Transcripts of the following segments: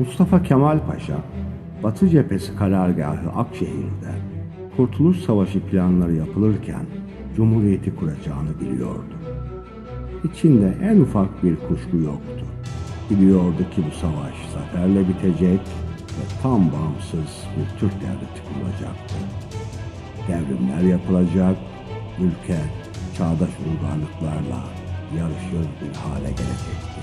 Mustafa Kemal Paşa, Batı Cephesi karargahı Akşehir'de Kurtuluş Savaşı planları yapılırken Cumhuriyeti kuracağını biliyordu. İçinde en ufak bir kuşku yoktu. Biliyordu ki bu savaş zaferle bitecek ve tam bağımsız bir Türk devleti kurulacaktı. Devrimler yapılacak, ülke çağdaş uygarlıklarla yarışır bir hale gelecekti.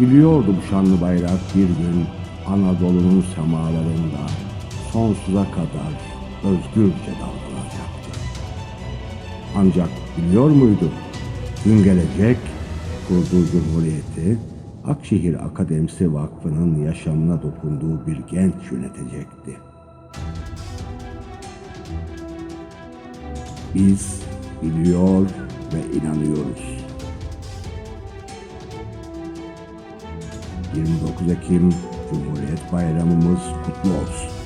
Biliyordu bu şanlı bayrak bir gün Anadolu'nun semalarında sonsuza kadar özgürce dalgalacaktı. Ancak biliyor muydu? Gün gelecek kurduğu cumhuriyeti Akşehir Akademisi Vakfı'nın yaşamına dokunduğu bir genç yönetecekti. Biz biliyor ve inanıyoruz. 29 Ekim Cumhuriyet Bayramımız kutlu olsun.